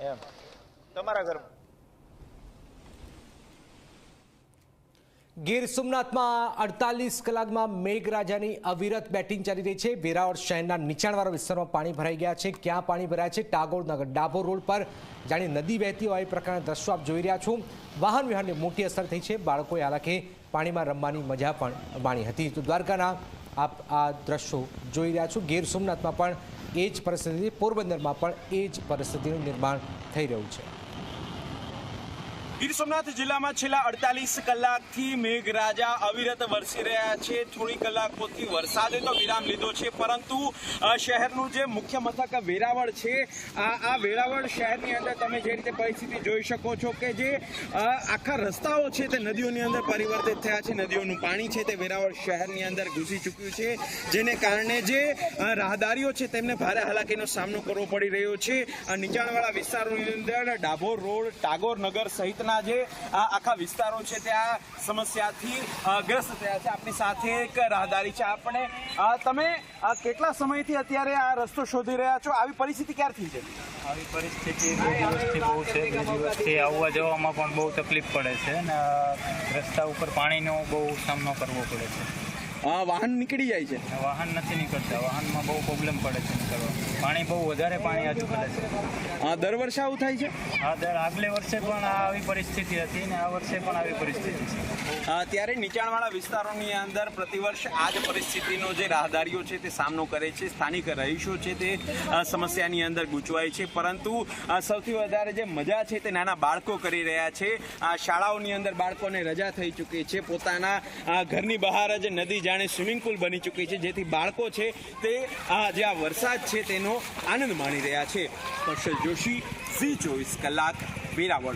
એમ. તમારા ઘરમાં? ગીર સોમનાથમાં અડતાલીસ કલાકમાં મેઘરાજાની અવિરત બેટિંગ ચાલી રહી છે. વેરાવળ શહેરના નીચાણવાળા વિસ્તારમાં પાણી ભરાઈ ગયા છે. ક્યાં પાણી ભરાયા છે? ટાગોરનગર ડાભોર રોડ પર. જાણે નદી વહેતી હોય એ પ્રકારના દ્રશ્યો આપ જોઈ રહ્યા છો. વાહન વ્યવહારને મોટી અસર થઈ છે. બાળકોએ હાલાકે, પાણીમાં રમવાની મજા પણ માણી હતી. તો દ્વારકાના આપ આ દ્રશ્યો જોઈ રહ્યા છો. ગીર સોમનાથમાં પણ એ જ પરિસ્થિતિ, પોરબંદરમાં પણ એ જ પરિસ્થિતિનું નિર્માણ થઈ રહ્યું છે. ગીર સોમનાથ જિલ્લામાં છેલ્લા અડતાલીસ કલાકથી મેઘરાજા અવિરત વરસી રહ્યા છે. થોડી કલાકોથી વરસાદે તો વિરામ લીધો છે, પરંતુ શહેરનું જે મુખ્ય મથક વેરાવળ છે, આ વેરાવળ શહેરની અંદર તમે જે રીતે પરિસ્થિતિ જોઈ શકો છો કે જે આખા રસ્તાઓ છે તે નદીઓની અંદર પરિવર્તિત થયા છે. નદીઓનું પાણી છે તે વેરાવળ શહેરની અંદર ઘૂસી ચૂક્યું છે, જેને કારણે જે રાહદારીઓ છે તેમને ભારે હાલાકીનો સામનો કરવો પડી રહ્યો છે. નીચાણવાળા વિસ્તારોની અંદર ડાભોર રોડ, ટાગોર નગર સહિતના જે આખા વિસ્તારો છે ત્યાં સમસ્યાથી ગ્રસ્ત થયા છે. આપણી સાથે એક રાહદારી છે. આપણે તમે કેટલા સમયથી અત્યારે આ રસ્તો શોધી રહ્યા છો? આવી પરિસ્થિતિ ક્યારથી છે? આવી પરિસ્થિતિ બે દિવસથી બહુ છે. બે દિવસથી આવવા જવામાં પણ બહુ તકલીફ પડે છે અને રસ્તા ઉપર પાણીનો બહુ સામનો કરવો પડે છે. અ, વાહન નીકળી જાય છે. વાહન નથી નીકળતા વાહનમાં બહુ પ્રોબ્લેમ પડે છે નીકળવા. પાણી બહુ વધારે પાણી આજુ પડે છે. હા દર વર્ષે આવું થાય છે? હા દર આગલે વર્ષે પણ આવી પરિસ્થિતિ હતી ને આ વર્ષે પણ આવી પરિસ્થિતિ છે. ત્યારે નીચાણવાળા વિસ્તારોની અંદર પ્રતિવર્ષ આ જ પરિસ્થિતિનો જે રાહદારીઓ છે તે સામનો કરે છે સ્થાનિક રહીશો છે તે સમસ્યાની અંદર ગૂંચવાય છે. પરંતુ સૌથી વધારે જે મજા છે તે નાના બાળકો કરી રહ્યા છે. આ શાળાઓની અંદર બાળકોને રજા થઈ ચૂકી છે. પોતાના ઘરની બહાર જ નદી જાણે સ્વિમિંગ પુલ બની ચૂકી છે. જેથી બાળકો છે તે આ જે આ વરસાદ છે તેનો આનંદ માણી રહ્યા છે. હર્ષદ જોશી ઝી ચોવીસ કલાક, વેરાવળ.